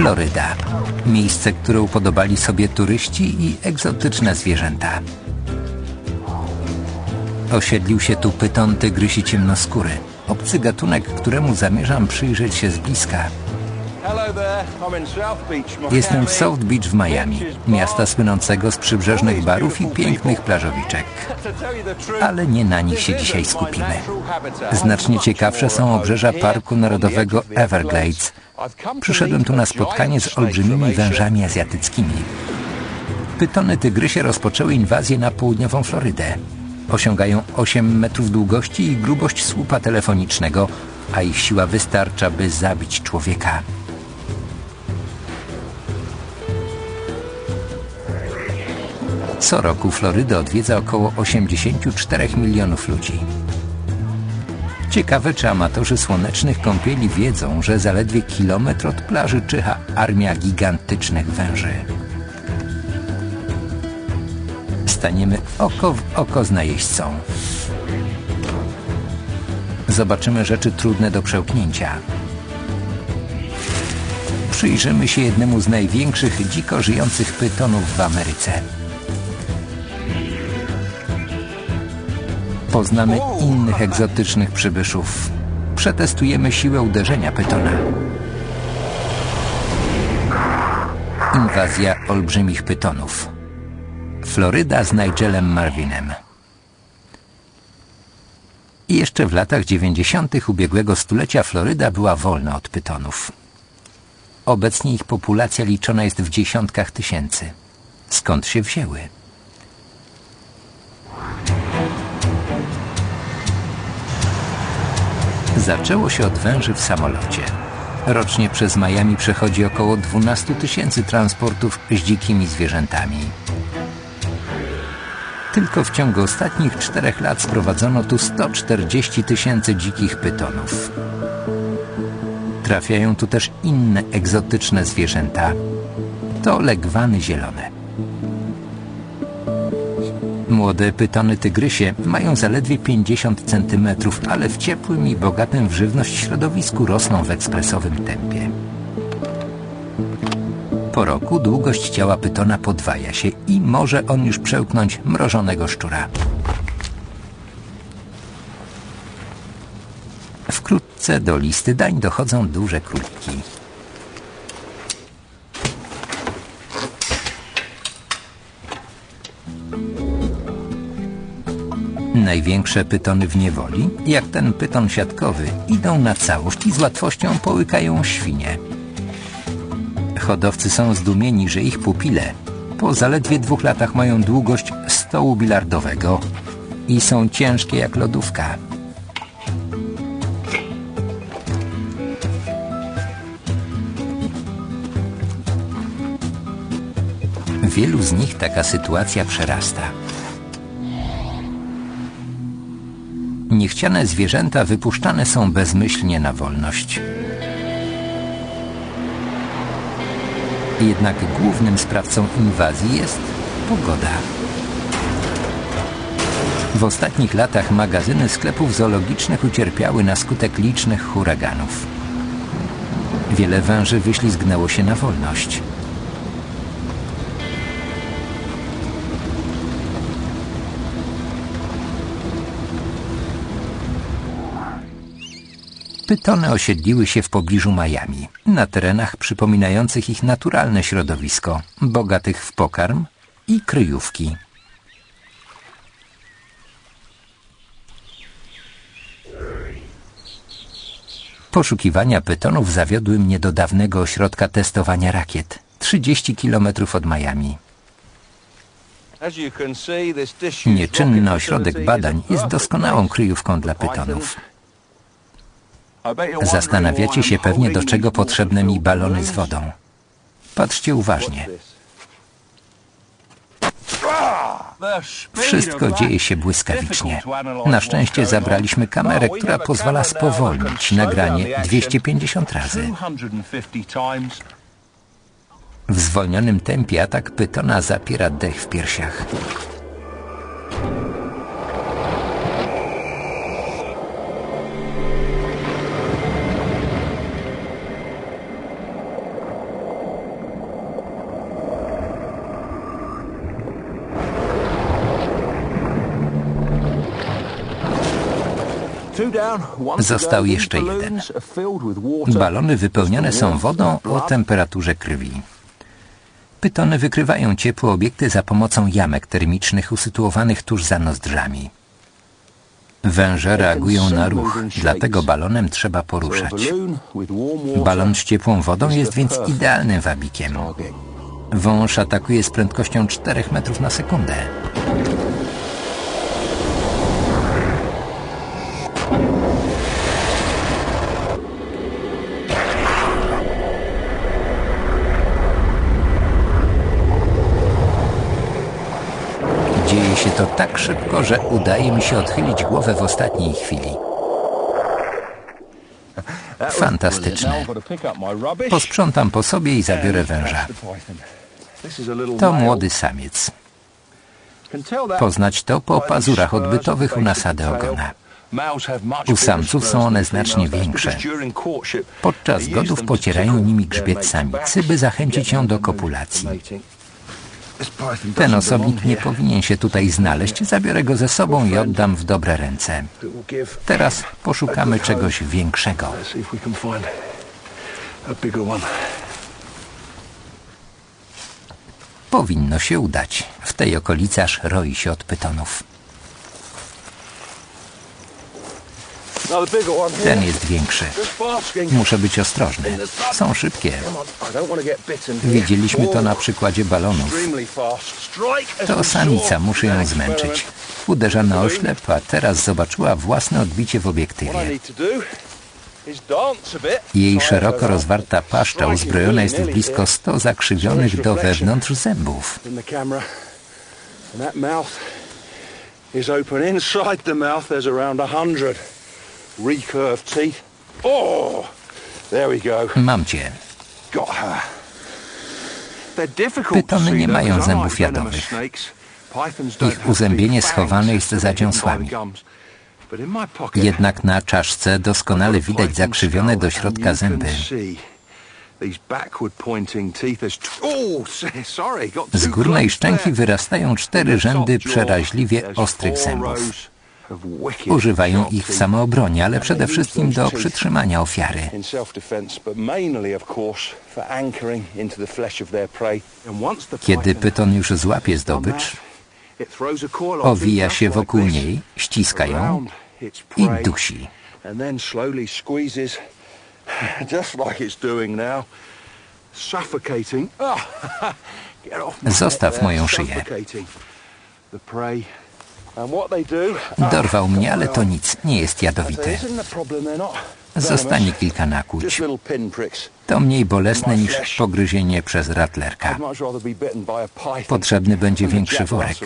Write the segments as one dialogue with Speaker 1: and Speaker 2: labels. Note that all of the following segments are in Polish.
Speaker 1: Floryda. Miejsce, które upodobali sobie turyści i egzotyczne zwierzęta. Osiedlił się tu pyton tygrysi ciemnoskóry. Obcy gatunek, któremu zamierzam przyjrzeć się z bliska. Jestem w South Beach w Miami, miasta słynącego z przybrzeżnych barów i pięknych plażowiczek. Ale nie na nich się dzisiaj skupimy. Znacznie ciekawsze są obrzeża Parku Narodowego Everglades. Przyszedłem tu na spotkanie z olbrzymimi wężami azjatyckimi. Pytony tygrysie rozpoczęły inwazję na południową Florydę. Osiągają 8 metrów długości i grubość słupa telefonicznego, a ich siła wystarcza, by zabić człowieka. Co roku Florydę odwiedza około 84 milionów ludzi. Ciekawe, czy amatorzy słonecznych kąpieli wiedzą, że zaledwie kilometr od plaży czyha armia gigantycznych węży. Staniemy oko w oko z najeźdźcą. Zobaczymy rzeczy trudne do przełknięcia. Przyjrzymy się jednemu z największych dziko żyjących pytonów w Ameryce. Poznamy innych egzotycznych przybyszów. Przetestujemy siłę uderzenia pytona. Inwazja olbrzymich pytonów. Floryda z Nigelem Marvinem. I jeszcze w latach 90. ubiegłego stulecia Floryda była wolna od pytonów. Obecnie ich populacja liczona jest w dziesiątkach tysięcy. Skąd się wzięły? Zaczęło się od węży w samolocie. Rocznie przez Miami przechodzi około 12 tysięcy transportów z dzikimi zwierzętami. Tylko w ciągu ostatnich czterech lat sprowadzono tu 140 tysięcy dzikich pytonów. Trafiają tu też inne egzotyczne zwierzęta. To legwany zielone. Młode pytony tygrysie mają zaledwie 50 cm, ale w ciepłym i bogatym w żywność środowisku rosną w ekspresowym tempie. Po roku długość ciała pytona podwaja się i może on już przełknąć mrożonego szczura. Wkrótce do listy dań dochodzą duże króliki. Największe pytony w niewoli, jak ten pyton siatkowy, idą na całość i z łatwością połykają świnie. Hodowcy są zdumieni, że ich pupile po zaledwie dwóch latach mają długość stołu bilardowego i są ciężkie jak lodówka. Wielu z nich taka sytuacja przerasta. Niechciane zwierzęta wypuszczane są bezmyślnie na wolność. Jednak głównym sprawcą inwazji jest pogoda. W ostatnich latach magazyny sklepów zoologicznych ucierpiały na skutek licznych huraganów. Wiele węży wyślizgnęło się na wolność. Pytony osiedliły się w pobliżu Miami, na terenach przypominających ich naturalne środowisko, bogatych w pokarm i kryjówki. Poszukiwania pytonów zawiodły mnie do dawnego ośrodka testowania rakiet, 30 kilometrów od Miami. Nieczynny ośrodek badań jest doskonałą kryjówką dla pytonów. Zastanawiacie się pewnie, do czego potrzebne mi balony z wodą. Patrzcie uważnie. Wszystko dzieje się błyskawicznie. Na szczęście zabraliśmy kamerę, która pozwala spowolnić nagranie 250 razy. W zwolnionym tempie atak pytona zapiera dech w piersiach. Został jeszcze jeden. Balony wypełnione są wodą o temperaturze krwi. Pytony wykrywają ciepłe obiekty za pomocą jamek termicznych usytuowanych tuż za nozdrzami. Węże reagują na ruch, dlatego balonem trzeba poruszać. Balon z ciepłą wodą jest więc idealnym wabikiem. Wąż atakuje z prędkością 4 metrów na sekundę. Dzieje się to tak szybko, że udaje mi się odchylić głowę w ostatniej chwili. Fantastyczne. Posprzątam po sobie i zabiorę węża. To młody samiec. Poznać to po pazurach odbytowych u nasady ogona. U samców są one znacznie większe. Podczas godów pocierają nimi grzbiet samicy, by zachęcić ją do kopulacji. Ten osobnik nie powinien się tutaj znaleźć. Zabiorę go ze sobą i oddam w dobre ręce. Teraz poszukamy czegoś większego. Powinno się udać. W tej okolicy aż roi się od pytonów. Ten jest większy. Muszę być ostrożny. Są szybkie. Widzieliśmy to na przykładzie balonów. To samica, muszę ją zmęczyć. Uderza na oślep, a teraz zobaczyła własne odbicie w obiektywie. Jej szeroko rozwarta paszcza uzbrojona jest w blisko 100 zakrzywionych do wewnątrz zębów. is open inside the mouth. There's around a hundred recurved teeth. Oh, there we go. Mam cię. Got her. Pytony nie mają zębów jadowych. Ich uzębienie schowane jest za dziąsłami. Jednak na czaszce doskonale widać zakrzywione do środka zęby. Z górnej szczęki wyrastają cztery rzędy przeraźliwie ostrych zębów. Używają ich w samoobronie, ale przede wszystkim do przytrzymania ofiary. Kiedy pyton już złapie zdobycz, owija się wokół niej, ściska ją i dusi. Zostaw moją szyję. Dorwał mnie, ale to nic, nie jest jadowity. Zostanie kilka nakłuć. To mniej bolesne niż pogryzienie przez ratlerka. Potrzebny będzie większy worek.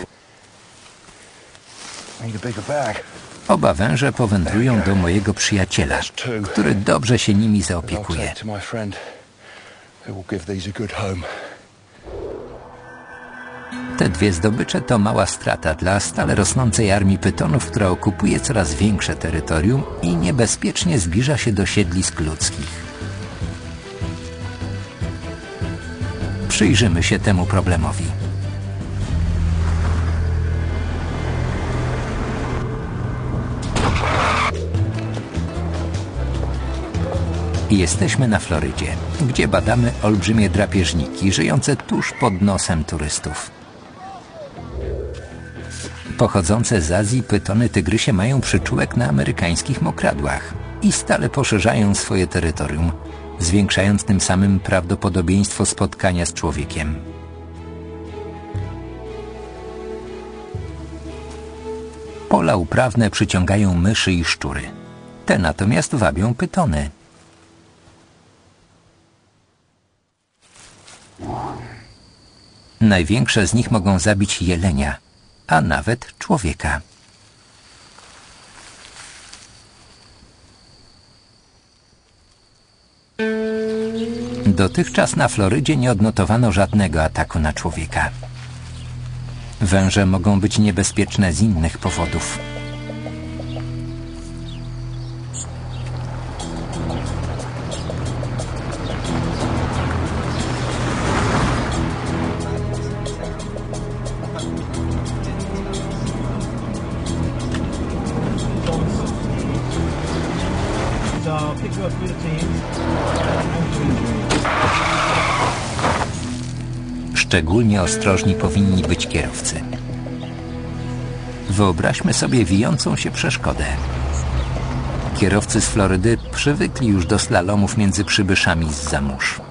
Speaker 1: Oba węże powędrują do mojego przyjaciela, który dobrze się nimi zaopiekuje. Te dwie zdobycze to mała strata dla stale rosnącej armii pytonów, która okupuje coraz większe terytorium i niebezpiecznie zbliża się do siedlisk ludzkich. Przyjrzymy się temu problemowi. Jesteśmy na Florydzie, gdzie badamy olbrzymie drapieżniki żyjące tuż pod nosem turystów. Pochodzące z Azji pytony tygrysie mają przyczółek na amerykańskich mokradłach i stale poszerzają swoje terytorium, zwiększając tym samym prawdopodobieństwo spotkania z człowiekiem. Pola uprawne przyciągają myszy i szczury. Te natomiast wabią pytony. Największe z nich mogą zabić jelenia, a nawet człowieka. Dotychczas na Florydzie nie odnotowano żadnego ataku na człowieka. Węże mogą być niebezpieczne z innych powodów. pick up 13. Szczególnie ostrożni powinni być kierowcy. Wyobraźmy sobie wijącą się przeszkodę. Kierowcy z Florydy przywykli już do slalomów między przybyszami z zamórz.